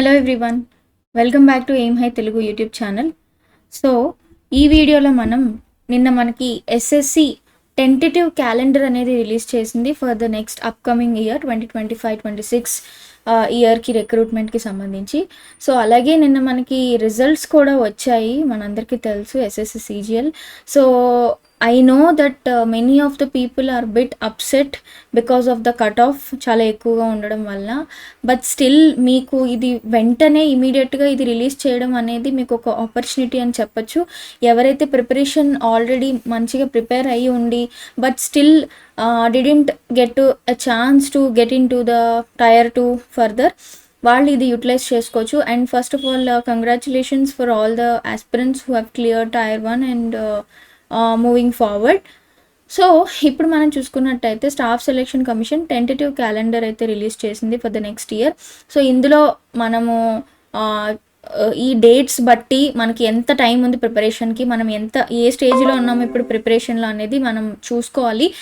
Hello everyone welcome back to aim high Telugu YouTube channel so ఈ వీడియోలో మనం నిన్న మనకి ఎస్ఎస్సి టెంటేటివ్ క్యాలెండర్ అనేది రిలీజ్ చేసింది for the next upcoming year twenty twenty five twenty six ఇయర్కి రిక్రూట్మెంట్కి సంబంధించి. సో అలాగే నిన్న మనకి రిజల్ట్స్ కూడా వచ్చాయి. మనందరికీ తెలుసు SSC CGL so I know that many of the people are bit upset because of the cut off చాలా ఎక్కువగా ఉండడం వల్ల బట్ స్టిల్ మీకు ఇది వెంటనే ఇమీడియట్గా ఇది రిలీజ్ చేయడం అనేది మీకు ఒక ఆపర్చునిటీ అని చెప్పొచ్చు. ఎవరైతే ప్రిపరేషన్ ఆల్రెడీ మంచిగా ప్రిపేర్ అయ్యి ఉండి but still didn't get to a chance to get into the tier two further వాళ్ళు ఇది యూటిలైజ్ చేసుకోవచ్చు. And first of all congratulations for all the aspirants who have clear tier one and moving forward so ఇప్పుడు మనం చూసుకున్నట్టయితే staff selection commission tentative calendar అయితే release చేసింది for the next year so ఇందులో మనము ఈ డేట్స్ బట్టి మనకి ఎంత టైం ఉంది ప్రిపరేషన్కి మనం ఎంత ఏ స్టేజ్లో ఉన్నాము ఇప్పుడు ప్రిపరేషన్లో అనేది మనం చూసుకోవాలి.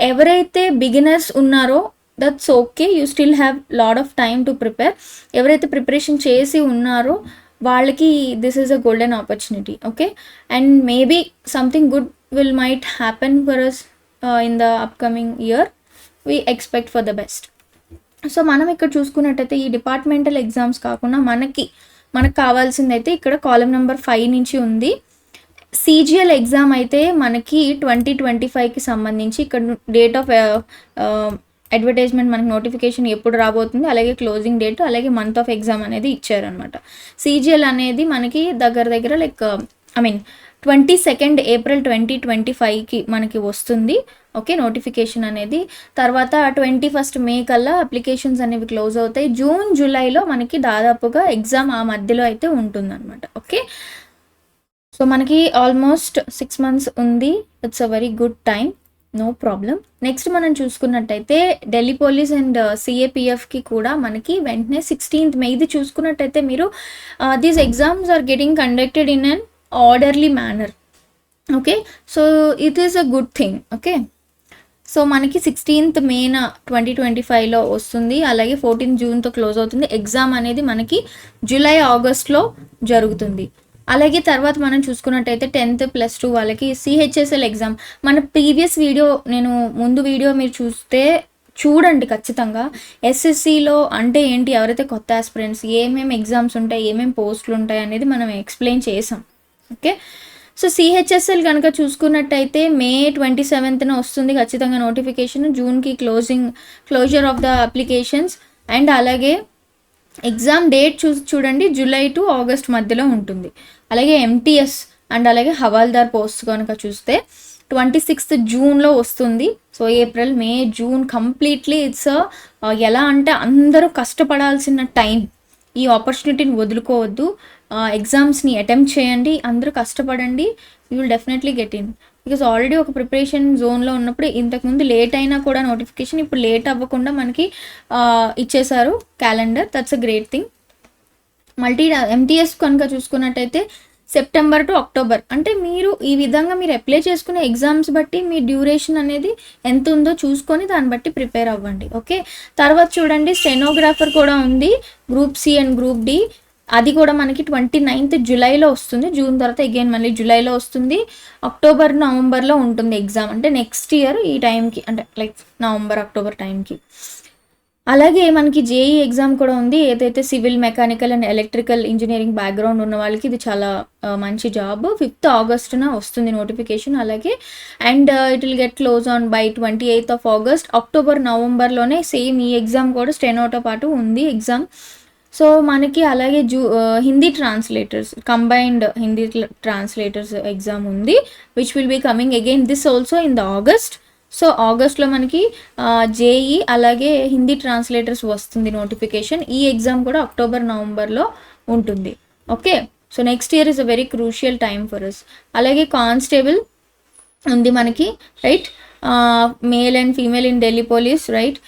ఎవరైతే బిగినర్స్ ఉన్నారో that's okay you still have lot of time to prepare ఎవరైతే ప్రిపరేషన్ చేసి ఉన్నారో వాళ్ళకి this is a golden opportunity okay and maybe something good will might happen for us in the upcoming year we expect for the best so మనం ఇక్కడ చూసుకున్నట్టయితే ఈ departmental exams కాకుండా మనకి మనకు కావాల్సిందైతే ఇక్కడ కాలం నెంబర్ ఫైవ్ నుంచి ఉంది. సీజిఎల్ ఎగ్జామ్ అయితే మనకి ట్వంటీ ట్వంటీ ఫైవ్కి సంబంధించి ఇక్కడ డేట్ ఆఫ్ అడ్వర్టైజ్మెంట్ మనకి నోటిఫికేషన్ ఎప్పుడు రాబోతుంది అలాగే క్లోజింగ్ డేట్ అలాగే మంత్ ఆఫ్ ఎగ్జామ్ అనేది ఇచ్చారనమాట సీజిఎల్ అనేది మనకి దగ్గర దగ్గర like I mean twenty second April twenty twenty ఫైవ్కి మనకి వస్తుంది. ఓకే నోటిఫికేషన్ అనేది. తర్వాత ట్వంటీ ఫస్ట్ మే కల్లా అప్లికేషన్స్ అనేవి క్లోజ్ అవుతాయి. జూన్ జూలైలో మనకి దాదాపుగా ఎగ్జామ్ ఆ మధ్యలో అయితే ఉంటుందన్నమాట. ఓకే? సో మనకి ఆల్మోస్ట్ సిక్స్ మంత్స్ ఉంది. It's a very good time no problem next మనం చూసుకున్నట్టయితే ఢిల్లీ పోలీస్ అండ్ సిఏపిఎఫ్కి కూడా మనకి వెంటనే సిక్స్టీన్త్ మే ఇది చూసుకున్నట్టయితే మీరు these exams are getting conducted in an orderly manner okay so it is a good thing okay so మనకి సిక్స్టీన్త్ మేన ట్వంటీ ట్వంటీ ఫైవ్లో వస్తుంది. అలాగే ఫోర్టీన్త్ జూన్తో క్లోజ్ అవుతుంది. ఎగ్జామ్ అనేది మనకి జూలై ఆగస్ట్లో జరుగుతుంది. అలాగే తర్వాత మనం చూసుకున్నట్టయితే టెన్త్ ప్లస్ టూ వాళ్ళకి సిహెచ్ఎస్ఎల్ ఎగ్జామ్ మన ప్రీవియస్ వీడియో నేను ముందు వీడియో మీరు చూస్తే చూడండి ఖచ్చితంగా. ఎస్ఎస్సిలో అంటే ఏంటి? ఎవరైతే కొత్త ఆస్పిరెంట్స్ ఏమేమి ఎగ్జామ్స్ ఉంటాయి ఏమేమి పోస్టులు ఉంటాయి అనేది మనం ఎక్స్ప్లెయిన్ చేసాం. ఓకే? సో సిహెచ్ఎస్ఎల్ కనుక చూసుకున్నట్టయితే మే ట్వంటీ సెవెంత్న వస్తుంది ఖచ్చితంగా notification జూన్కి closing closure of the applications and అలాగే ఎగ్జామ్ డేట్ చూ చూడండి జూలై టు ఆగస్ట్ మధ్యలో ఉంటుంది. అలాగే ఎంటీఎస్ అండ్ అలాగే హవాల్దార్ పోస్ట్ కనుక చూస్తే ట్వంటీ సిక్స్త్ జూన్లో వస్తుంది. So April May June completely it's ఎలా అంటే అందరూ కష్టపడాల్సిన టైం. ఈ ఆపర్చునిటీని వదులుకోవద్దు. ఎగ్జామ్స్ని అటెంప్ట్ చేయండి. అందరూ కష్టపడండి. You will definitely get in. Because already ఒక ప్రిపరేషన్ జోన్లో ఉన్నప్పుడు ఇంతకుముందు లేట్ అయినా కూడా నోటిఫికేషన్ ఇప్పుడు లేట్ అవ్వకుండా మనకి ఇచ్చేశారు calendar. That's a great thing multi MTS కనుక చూసుకున్నట్టయితే సెప్టెంబర్ టు అక్టోబర్ అంటే మీరు ఈ విధంగా మీరు అప్లై చేసుకునే ఎగ్జామ్స్ బట్టి మీ డ్యూరేషన్ అనేది ఎంత ఉందో చూసుకొని దాన్ని బట్టి ప్రిపేర్ అవ్వండి ఓకే తర్వాత చూడండి స్టెనోగ్రాఫర్ కూడా ఉంది group C and group D అది కూడా మనకి ట్వంటీ నైన్త్ జూలైలో వస్తుంది జూన్ తర్వాత అగైన్ మళ్ళీ జూలైలో వస్తుంది. అక్టోబర్ నవంబర్లో ఉంటుంది ఎగ్జామ్ అంటే నెక్స్ట్ ఇయర్ ఈ టైంకి అంటే లైక్ నవంబర్ అక్టోబర్ టైంకి అలాగే మనకి జేఈ ఎగ్జామ్ కూడా ఉంది. ఏదైతే civil mechanical and electrical engineering background ఉన్న వాళ్ళకి ఇది చాలా మంచి జాబ్ ఫిఫ్త్ ఆగస్టున వస్తుంది నోటిఫికేషన్ అలాగే and it will get close on by twenty eighth of August October నవంబర్లోనే same ఈ ఎగ్జామ్ కూడా స్టెనోతో పాటు ఉంది ఎగ్జామ్ సో మనకి అలాగే zoo Hindi translators combined Hindi translators exam ఉంది which will be coming again this also in the August so ఆగస్ట్లో మనకి జేఈ అలాగే హిందీ ట్రాన్స్లేటర్స్ వస్తుంది నోటిఫికేషన్. ఈ ఎగ్జామ్ కూడా అక్టోబర్ నవంబర్లో ఉంటుంది. Okay? So next year is a very crucial time for us అలాగే కానిస్టేబుల్ ఉంది మనకి right? Male and female in Delhi police right?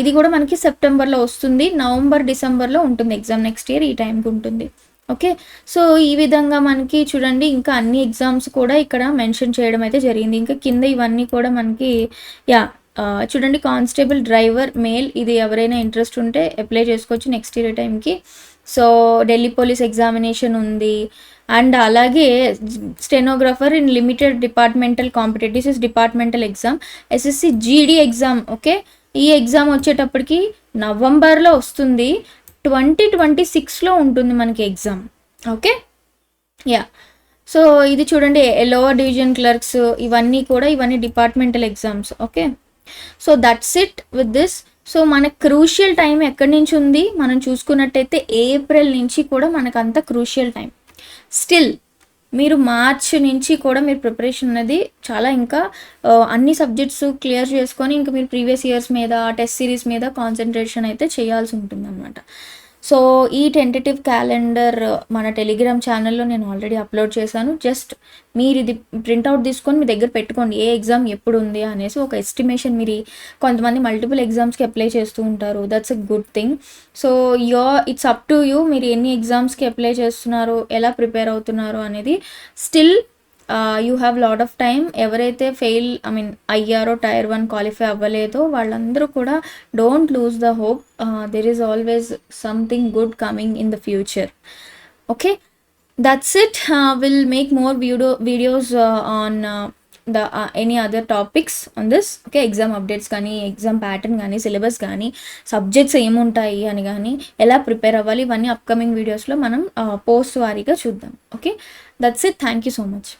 ఇది కూడా మనకి సెప్టెంబర్లో వస్తుంది. నవంబర్ డిసెంబర్లో ఉంటుంది ఎగ్జామ్. నెక్స్ట్ ఇయర్ ఈ టైంకి ఉంటుంది. ఓకే? సో ఈ విధంగా మనకి చూడండి ఇంకా అన్ని ఎగ్జామ్స్ కూడా ఇక్కడ మెన్షన్ చేయడం అయితే జరిగింది. ఇంకా కింద ఇవన్నీ కూడా మనకి యా చూడండి కానిస్టేబుల్ డ్రైవర్ మేల్ ఇది ఎవరైనా ఇంట్రెస్ట్ ఉంటే అప్లై చేసుకోవచ్చు నెక్స్ట్ ఇయర్ టైంకి. సో ఢిల్లీ పోలీస్ ఎగ్జామినేషన్ ఉంది. అండ్ అలాగే stenographer in limited departmental competitives is departmental exam. SSC GD exam okay? ఈ ఎగ్జామ్ వచ్చేటప్పటికి నవంబర్లో వస్తుంది. ట్వంటీ ట్వంటీ సిక్స్లో ఉంటుంది మనకి ఎగ్జామ్. ఓకే? యా. సో ఇది చూడండి లోవర్ డివిజన్ క్లర్క్స్ ఇవన్నీ కూడా ఇవన్నీ departmental exams. Okay? So that's it with this so మన క్రూషియల్ టైం ఎక్కడి నుంచి ఉంది? మనం చూసుకున్నట్టయితే ఏప్రిల్ నుంచి కూడా మనకు అంత క్రూషియల్ టైం స్టిల్ మీరు మార్చ్ నుంచి కూడా మీరు ప్రిపరేషన్ అనేది చాలా ఇంకా అన్ని సబ్జెక్ట్స్ క్లియర్ చేసుకొని ఇంకా మీరు ప్రీవియస్ ఇయర్స్ మీద టెస్ట్ సిరీస్ మీద కాన్సన్ట్రేషన్ అయితే చేయాల్సి ఉంటుంది అనమాట సో ఈ టెంటేటివ్ క్యాలెండర్ మన టెలిగ్రామ్ ఛానల్లో నేను ఆల్రెడీ అప్లోడ్ చేశాను. జస్ట్ మీరు ఇది ప్రింట్అవుట్ తీసుకొని మీ దగ్గర పెట్టుకోండి. ఏ ఎగ్జామ్ ఎప్పుడు ఉంది అనేసి ఒక ఎస్టిమేషన్ మీరు కొంతమంది మల్టిపుల్ ఎగ్జామ్స్కి అప్లై చేస్తూ ఉంటారు. That's a good thing so yo it's up to you మీరు ఎన్ని ఎగ్జామ్స్కి అప్లై చేస్తున్నారు ఎలా ప్రిపేర్ అవుతున్నారు అనేది. Still you have lot of time ఎవరైతే ఫెయిల్ ఐ మీన్ అయ్యారో టైర్ వన్ క్వాలిఫై అవ్వలేదో వాళ్ళందరూ కూడా don't lose the hope there is always something good coming in the future okay that's it will make more video videos on the any other topics on this okay exam updates కానీ exam pattern కానీ syllabus కానీ subjects ఏముంటాయి అని కానీ ఎలా prepare అవ్వాలి ఇవన్నీ upcoming వీడియోస్లో మనం పోస్ట్ వారీగా చూద్దాం. Okay that's it thank you so much